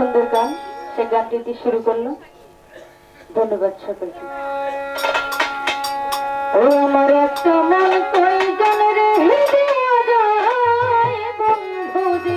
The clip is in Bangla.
সুন্দর গান, সে গানটি দিয়ে শুরু করল। ধন্যবাদ সকলকে। ও আমার একটা মন কই বন্ধু